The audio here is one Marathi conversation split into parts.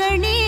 மகளே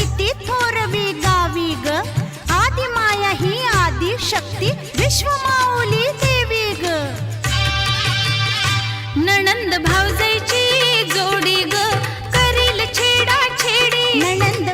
भावजायची जोडी ग. करील छेडा छेडी नणंद